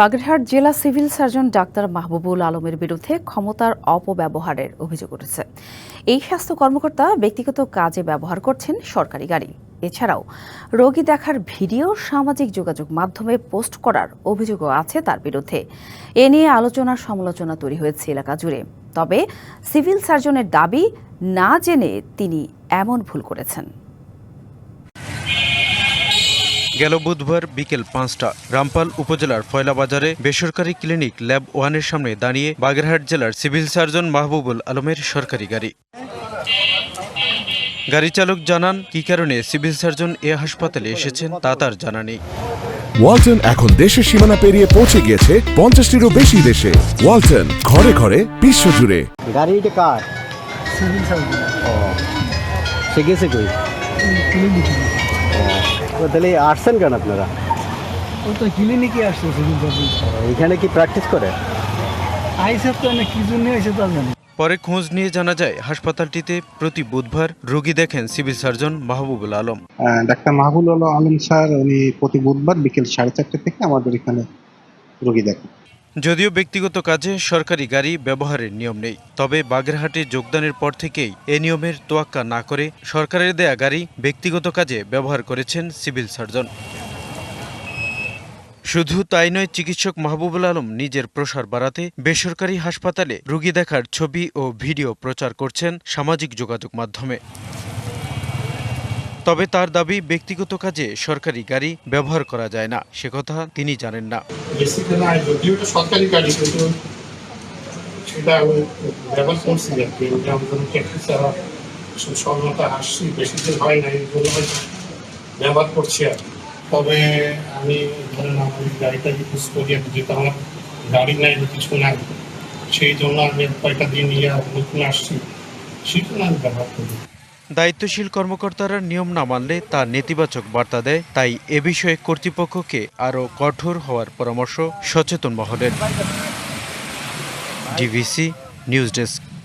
বাগেরহাট জেলা civil surgeon doctor Mahbubul আলমের বিরুদ্ধে ক্ষমতার অপব্যবহারের অভিযোগ উঠেছে। এই স্বাস্থ্য কর্মকর্তা ব্যক্তিগত কাজে ব্যবহার করছেন সরকারি গাড়ি। এছাড়াও রোগী দেখার ভিডিও, সামাজিক যোগাযোগ মাধ্যমে পোস্ট করার অভিযোগও আছে তার বিরুদ্ধে। এ নিয়ে আলোচনা সমালোচনা তৈরি হয়েছে এলাকা জুড়ে। তবে সিভিল সার্জনের দাবি না জেনে তিনি এমন ভুল করেছেন। গেল বুধবার বিকেল পাঁচটা। রামপাল উপজেলার ফয়লাবাজারে বেসরকারি ক্লিনিক ল্যাব ওয়ানের সামনে দাঁড়িয়ে বাগেরহাট জেলার সিভিল সার্জন মাহবুবুল আলমের সরকারি গাড়ি। গাড়ি চালক জানান কি কারণে সিভিল সার্জন এ হাসপাতালে এসেছেন তা তার জানা নেই। ওয়ালটন এখন দেশের সীমানা পেরিয়ে পৌঁছে গিয়েছে পঞ্চাশটিরও বেশি দেশে। ওয়ালটন ঘরে ঘরে বিশ্ব জুড়ে। এটা কার? Civil surgeon. ও সে গেছে কই? তাহলে আসছেন কেন আপনারা? ও তো ক্লিনিকে আসছে এখানে কি প্র্যাকটিস করে? আইসে তো না কি জন্য এসে তা জানি। পরে খোঁজ নিয়ে জানা যায় হাসপাতালটিতে প্রতি বুধবার রোগী দেখেন সিভিল সার্জন মাহবুবুল আলম। আহ, ডাক্তার মাহবুল আল- আলম স্যার উনি প্রতি বুধবার বিকেল সাড়ে চারটে থেকে আমাদের এখানে রোগী দেখেন। যদিও ব্যক্তিগত কাজে সরকারি গাড়ি ব্যবহারের নিয়ম নেই, তবে বাগেরহাটে যোগদানের পর থেকেই এ নিয়মের তোয়াক্কা না করে সরকারের দেয়া গাড়ি ব্যক্তিগত কাজে ব্যবহার করেছেন সিভিল সার্জন। শুধু তাই নয়, চিকিৎসক মাহবুবুল আলম নিজের প্রসার বাড়াতে বেসরকারি হাসপাতালে রোগী দেখার ছবি ও ভিডিও প্রচার করছেন সামাজিক যোগাযোগ মাধ্যমে। তবে তার দাবি, ব্যক্তিগত কাজে সরকারি গাড়ি ব্যবহার করা যায় না। সে কথা তিনি জানেন না। সরকারি গাড়ি, কিন্তু সেটা ব্যবহার করছি আর তবে আমি, ধরেন গাড়িটা আমার কিছু সেই জন্য আমি কয়টা দিন নিয়ে আসছি, সেই জন্য আমি ব্যবহার করি। দায়িত্বশীল কর্মকর্তারা নিয়ম না মানলে তা নেতিবাচক বার্তা দেয়। তাই এ বিষয়ে কর্তৃপক্ষকে আরও কঠোর হওয়ার পরামর্শ সচেতন মহলের। DVC news desk.